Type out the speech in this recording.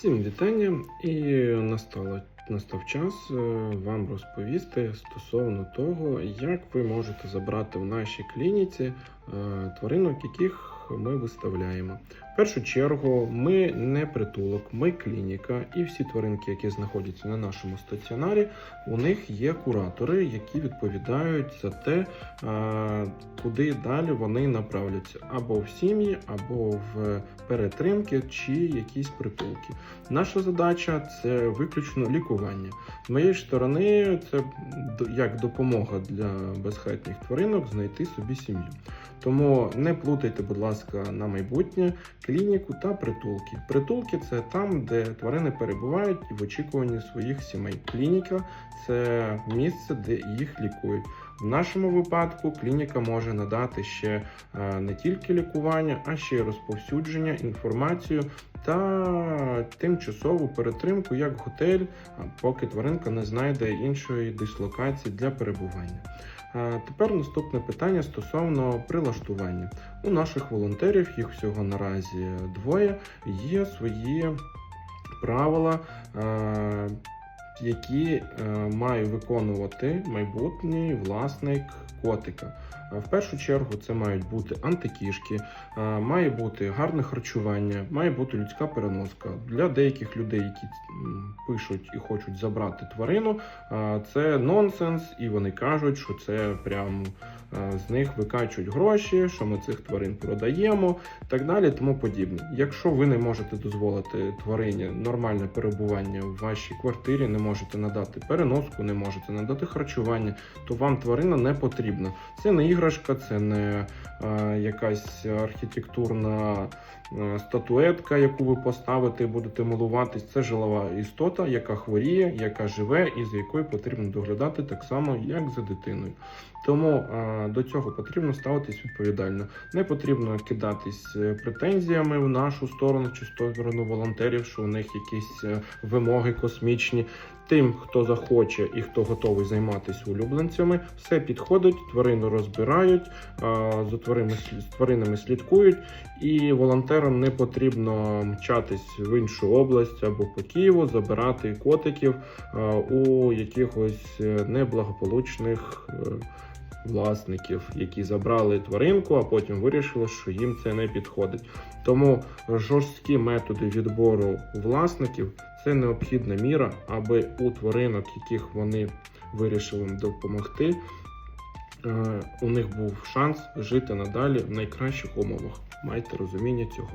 Всім вітання, і настало, настав час е, вам розповісти стосовно того, як ви можете забрати в нашій клініці е, тваринок, яких ми виставляємо. Першу чергу, ми не притулок, ми клініка, і всі тваринки, які знаходяться на нашому стаціонарі, у них є куратори, які відповідають за те, куди далі вони направляться або в сім'ї, або в перетримки чи якісь притулки. Наша задача це виключно лікування. З моєї сторони, це як допомога для безхатніх тваринок знайти собі сім'ю. Тому не плутайте, будь ласка, на майбутнє клініку та притулки. Притулки це там, де тварини перебувають і в очікуванні своїх сімей. Клініка це місце, де їх лікують. В нашому випадку клініка може надати ще е, не тільки лікування, а ще й розповсюдження, інформацію та тимчасову перетримку як готель, поки тваринка не знайде іншої дислокації для перебування. Е, Тепер наступне питання стосовно прилаштування. У наших волонтерів, їх всього наразі двоє, є свої правила, е, які е, має виконувати майбутній власник котика. Е, В першу чергу це мають бути антикішки, е, має бути гарне харчування, має бути людська переноска. Для деяких людей, які пишуть і хочуть забрати тварину, це нонсенс, і вони кажуть, що це прям е, з них викачують гроші, що ми цих тварин продаємо, так далі, тому подібне. Якщо ви не можете дозволити тварині нормальне перебування в вашій квартирі, не можете надати переноску, не можете надати харчування, то вам тварина не потрібна. Це не іграшка, це не е, якась архітектурна статуетка, яку ви поставите будете милуватись. Це жилова істота, яка хворіє, яка живе і за якою потрібно доглядати так само, як за дитиною. Тому е, до цього потрібно ставитись відповідально. Не потрібно кидатись е, претензіями в нашу сторону чи сторону волонтерів, що у них якісь е, вимоги космічні. Тим, хто захоче і хто готовий займатися улюбленцями, все підходить, тварину розбирають, е, за тваринами, слідкують, і волонтерам не потрібно мчатись в іншу область або по Києву, забирати котиків е, у якихось е, неблагополучних. е, Власників, які забрали тваринку, а потім вирішили, що їм це не підходить. Тому жорсткі методи відбору власників це необхідна міра, аби у тваринок, яких вони вирішили допомогти, у них був шанс жити надалі в найкращих умовах. Майте розуміння цього.